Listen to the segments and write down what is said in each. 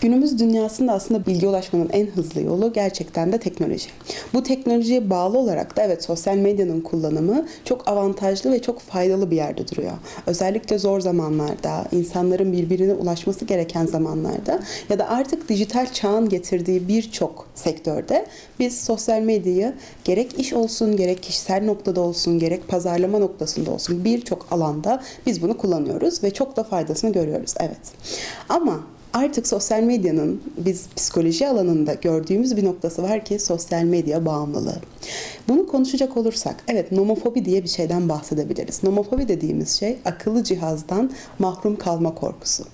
Günümüz dünyasında aslında bilgi ulaşmanın en hızlı yolu gerçekten de teknoloji. Bu teknolojiye bağlı olarak da evet sosyal medyanın kullanımı çok avantajlı ve çok faydalı bir yerde duruyor. Özellikle zor zamanlarda, insanların birbirine ulaşması gereken zamanlarda ya da artık dijital çağın getirdiği birçok sektörde biz sosyal medyayı gerek iş olsun, gerek kişisel noktada olsun, gerek pazarlama noktasında olsun birçok alanda biz bunu kullanıyoruz ve çok da faydasını görüyoruz. Evet. Ama Artık sosyal medyanın biz psikoloji alanında gördüğümüz bir noktası var ki sosyal medya bağımlılığı. Bunu konuşacak olursak evet nomofobi diye bir şeyden bahsedebiliriz. Nomofobi dediğimiz şey akıllı cihazdan mahrum kalma korkusu.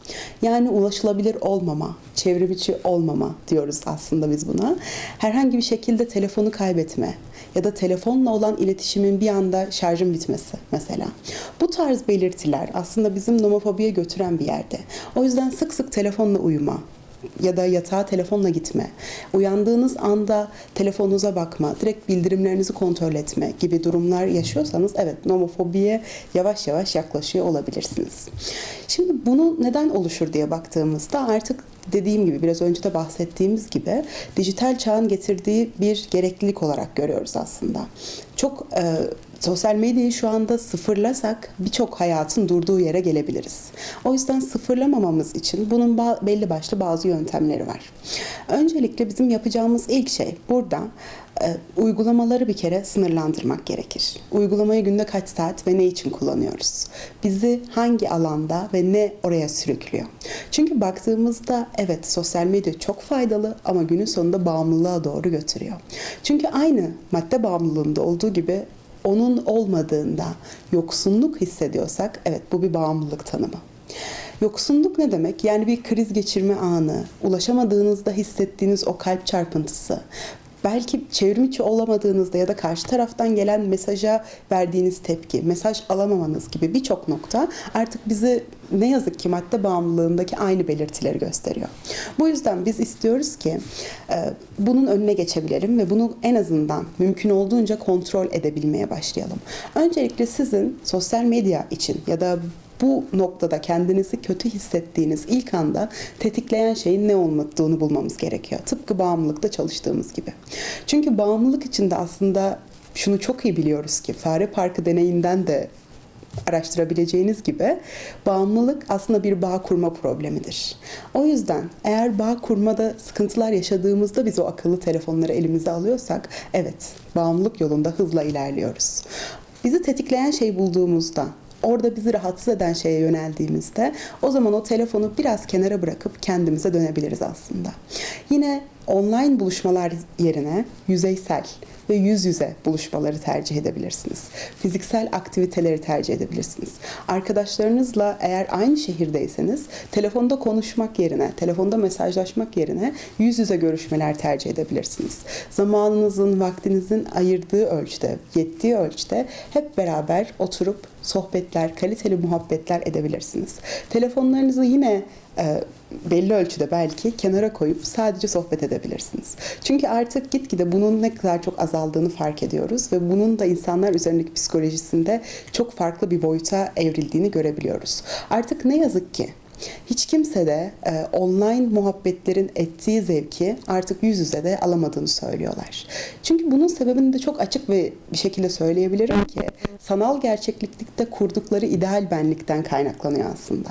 Yani ulaşılabilir olmama, çevrimiçi olmama diyoruz aslında biz buna. Herhangi bir şekilde telefonu kaybetme, ya da telefonla olan iletişimin bir anda şarjın bitmesi mesela. Bu tarz belirtiler aslında bizim nomofobiye götüren bir yerde. O yüzden sık sık telefonla uyuma, ya da yatağa telefonla gitme, uyandığınız anda telefonunuza bakma, direkt bildirimlerinizi kontrol etme gibi durumlar yaşıyorsanız evet nomofobiye yavaş yavaş yaklaşıyor olabilirsiniz. Şimdi bunu neden oluşur diye baktığımızda artık dediğim gibi biraz önce de bahsettiğimiz gibi dijital çağın getirdiği bir gereklilik olarak görüyoruz aslında. Çok e, sosyal medyayı şu anda sıfırlasak birçok hayatın durduğu yere gelebiliriz. O yüzden sıfırlamamamız için bunun belli başlı bazı yöntemleri var. Öncelikle bizim yapacağımız ilk şey burada e, uygulamaları bir kere sınırlandırmak gerekir. Uygulamayı günde kaç saat ve ne için kullanıyoruz? Bizi hangi alanda ve ne oraya sürüklüyor? Çünkü baktığımızda evet sosyal medya çok faydalı ama günün sonunda bağımlılığa doğru götürüyor. Çünkü aynı madde bağımlılığında olduğu gibi onun olmadığında yoksunluk hissediyorsak evet bu bir bağımlılık tanımı. Yoksunluk ne demek? Yani bir kriz geçirme anı, ulaşamadığınızda hissettiğiniz o kalp çarpıntısı, belki çevrimiçi olamadığınızda ya da karşı taraftan gelen mesaja verdiğiniz tepki, mesaj alamamanız gibi birçok nokta artık bizi ne yazık ki madde bağımlılığındaki aynı belirtileri gösteriyor. Bu yüzden biz istiyoruz ki e, bunun önüne geçebilelim ve bunu en azından mümkün olduğunca kontrol edebilmeye başlayalım. Öncelikle sizin sosyal medya için ya da bu noktada kendinizi kötü hissettiğiniz ilk anda tetikleyen şeyin ne olduğunu bulmamız gerekiyor. Tıpkı bağımlılıkta çalıştığımız gibi. Çünkü bağımlılık içinde aslında şunu çok iyi biliyoruz ki fare parkı deneyinden de araştırabileceğiniz gibi bağımlılık aslında bir bağ kurma problemidir. O yüzden eğer bağ kurmada sıkıntılar yaşadığımızda biz o akıllı telefonları elimize alıyorsak evet bağımlılık yolunda hızla ilerliyoruz. Bizi tetikleyen şey bulduğumuzda orada bizi rahatsız eden şeye yöneldiğimizde o zaman o telefonu biraz kenara bırakıp kendimize dönebiliriz aslında. Yine online buluşmalar yerine yüzeysel ve yüz yüze buluşmaları tercih edebilirsiniz. Fiziksel aktiviteleri tercih edebilirsiniz. Arkadaşlarınızla eğer aynı şehirdeyseniz telefonda konuşmak yerine, telefonda mesajlaşmak yerine yüz yüze görüşmeler tercih edebilirsiniz. Zamanınızın, vaktinizin ayırdığı ölçüde, yettiği ölçüde hep beraber oturup sohbetler, kaliteli muhabbetler edebilirsiniz. Telefonlarınızı yine e, belli ölçüde belki kenara koyup sadece sohbet edebilirsiniz. Çünkü artık gitgide bunun ne kadar çok azaldığını fark ediyoruz ve bunun da insanlar üzerindeki psikolojisinde çok farklı bir boyuta evrildiğini görebiliyoruz. Artık ne yazık ki hiç kimse de e, online muhabbetlerin ettiği zevki artık yüz yüze de alamadığını söylüyorlar. Çünkü bunun sebebini de çok açık ve bir şekilde söyleyebilirim ki sanal gerçeklikte kurdukları ideal benlikten kaynaklanıyor aslında.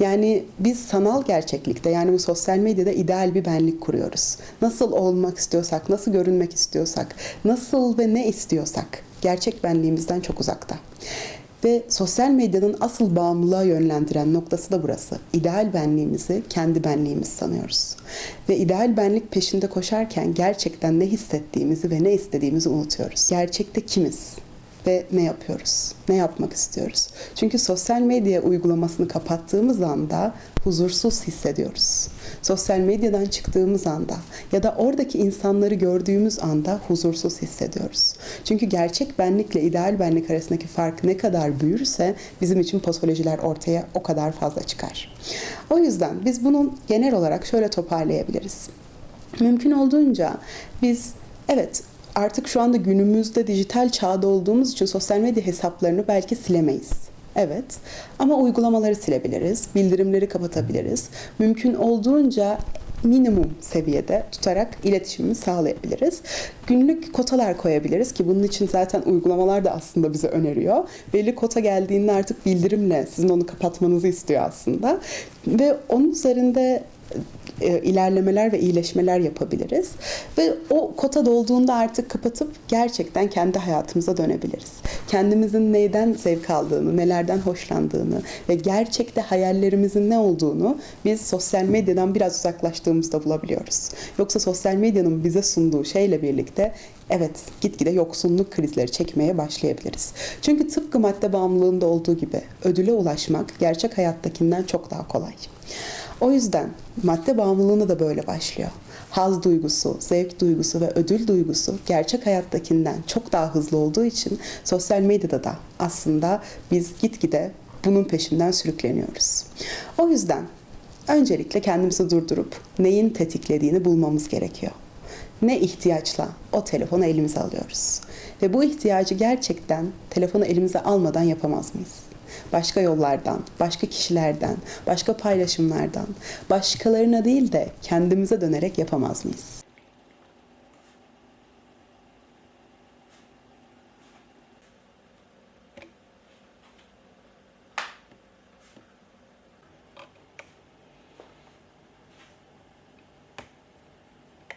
Yani biz sanal gerçeklikte yani bu sosyal medyada ideal bir benlik kuruyoruz. Nasıl olmak istiyorsak, nasıl görünmek istiyorsak, nasıl ve ne istiyorsak gerçek benliğimizden çok uzakta. Ve sosyal medyanın asıl bağımlılığa yönlendiren noktası da burası. İdeal benliğimizi kendi benliğimiz sanıyoruz. Ve ideal benlik peşinde koşarken gerçekten ne hissettiğimizi ve ne istediğimizi unutuyoruz. Gerçekte kimiz? Ve ne yapıyoruz? Ne yapmak istiyoruz? Çünkü sosyal medya uygulamasını kapattığımız anda huzursuz hissediyoruz. Sosyal medyadan çıktığımız anda ya da oradaki insanları gördüğümüz anda huzursuz hissediyoruz. Çünkü gerçek benlikle ideal benlik arasındaki fark ne kadar büyürse bizim için patolojiler ortaya o kadar fazla çıkar. O yüzden biz bunu genel olarak şöyle toparlayabiliriz. Mümkün olduğunca biz evet artık şu anda günümüzde dijital çağda olduğumuz için sosyal medya hesaplarını belki silemeyiz. Evet ama uygulamaları silebiliriz, bildirimleri kapatabiliriz. Mümkün olduğunca minimum seviyede tutarak iletişimimizi sağlayabiliriz. Günlük kotalar koyabiliriz ki bunun için zaten uygulamalar da aslında bize öneriyor. Belli kota geldiğinde artık bildirimle sizin onu kapatmanızı istiyor aslında. Ve onun üzerinde ilerlemeler ve iyileşmeler yapabiliriz. Ve o kota dolduğunda artık kapatıp gerçekten kendi hayatımıza dönebiliriz. Kendimizin neyden zevk aldığını, nelerden hoşlandığını ve gerçekte hayallerimizin ne olduğunu biz sosyal medyadan biraz uzaklaştığımızda bulabiliyoruz. Yoksa sosyal medyanın bize sunduğu şeyle birlikte evet gitgide yoksunluk krizleri çekmeye başlayabiliriz. Çünkü tıpkı madde bağımlılığında olduğu gibi ödüle ulaşmak gerçek hayattakinden çok daha kolay. O yüzden madde bağımlılığına da böyle başlıyor. Haz duygusu, zevk duygusu ve ödül duygusu gerçek hayattakinden çok daha hızlı olduğu için sosyal medyada da aslında biz gitgide bunun peşinden sürükleniyoruz. O yüzden öncelikle kendimizi durdurup neyin tetiklediğini bulmamız gerekiyor. Ne ihtiyaçla o telefonu elimize alıyoruz. Ve bu ihtiyacı gerçekten telefonu elimize almadan yapamaz mıyız? Başka yollardan, başka kişilerden, başka paylaşımlardan, başkalarına değil de kendimize dönerek yapamaz mıyız?